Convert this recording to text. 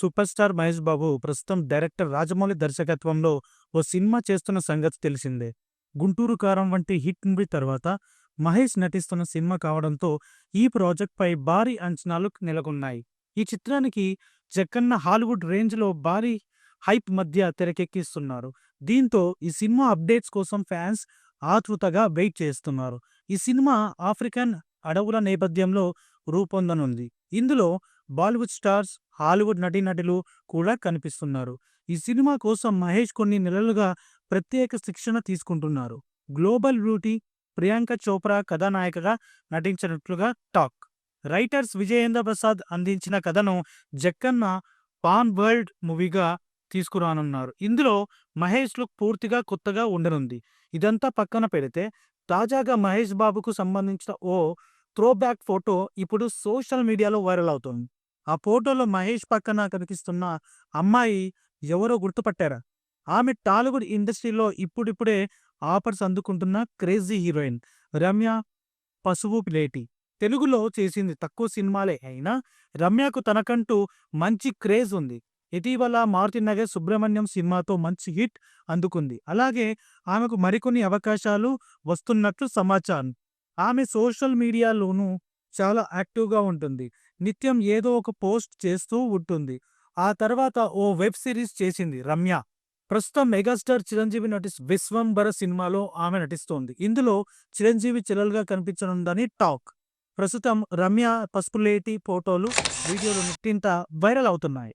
Super star Mahesh Babu ప్రస్తుతం director Rajamouli దర్శకత్వంలో ఓ cinema చేస్తున్న సంగతి తెలిసిందే. గుంటూరు కారం వంటి హిట్ మూవీ తర్వాత మహేష్ నటిస్తున్న సినిమా కావడంతో ఈ ప్రాజెక్ట్ పై భారీ అంచనాలు నెలకొన్నాయి. ఈ చిత్రానికి జక్కన్న హాలీవుడ్ రేంజ్లో భారీ హైప్ మధ్య తెరకెక్కిస్తున్నారు. దీంతో ఈ సినిమా అప్డేట్స్ కోసం ఫ్యాన్స్ ఆతృతగా వెయిట్ చేస్తున్నారు. ఈ సినిమా ఆఫ్రికన్ అడవుల నేపథ్యంలో రూపొందనుంది. ఇందులో బాలీవుడ్ స్టార్స్ హాలీవుడ్ నటీనటులు కూడా కనిపిస్తున్నారు. ఈ సినిమా కోసం మహేష్ కొన్ని నెలలుగా ప్రత్యేక శిక్షణ తీసుకుంటున్నారు. గ్లోబల్ బ్యూటీ ప్రియాంక చోప్రా కథానాయికగా నటించినట్లుగా టాక్. రైటర్స్ విజయేంద్ర ప్రసాద్ అందించిన కథను జక్కన్న పాన్ వరల్డ్ మూవీగా తీసుకురానున్నారు. ఇందులో మహేష్ లుక్ పూర్తిగా కొత్తగా ఉండనుంది. ఇదంతా పక్కన పెడితే తాజాగా మహేష్ బాబుకు సంబంధించిన ఓ త్రోబ్యాక్ ఫోటో ఇప్పుడు సోషల్ మీడియాలో వైరల్ అవుతోంది. ఆ ఫోటోలో మహేష్ పక్కన కనిపిస్తున్న అమ్మాయి ఎవరో గుర్తుపట్టారా? ఆమె టాలీవుడ్ ఇండస్ట్రీలో ఇప్పుడిప్పుడే ఆఫర్స్ అందుకుంటున్న crazy heroine Ramya Pasupuleti తెలుగులో చేసింది తక్కువ సినిమాలే అయినా రమ్యకు తనకంటూ మంచి క్రేజ్ ఉంది. ఇటీవల మారుతినగర్ సుబ్రహ్మణ్యం సినిమాతో మంచి హిట్ అందుకుంది. అలాగే ఆమెకు మరికొన్ని అవకాశాలు వస్తున్నట్లు సమాచారం. ఆమె సోషల్ మీడియాలోనూ చాలా యాక్టివ్గా ఉంటుంది. నిత్యం ఏదో ఒక పోస్ట్ చేస్తూ ఉంటుంది. ఆ తర్వాత ఓ వెబ్ సిరీస్ చేసింది రమ్య. ప్రస్తుతం మెగాస్టార్ చిరంజీవి నటి విశ్వంబర సినిమాలో ఆమె నటిస్తోంది. ఇందులో చిరంజీవి చెల్లెలుగా కనిపించనుందని టాక్. ప్రస్తుతం రమ్య పసుపులేటి ఫోటోలు వీడియోలు నెట్టింట వైరల్ అవుతున్నాయి.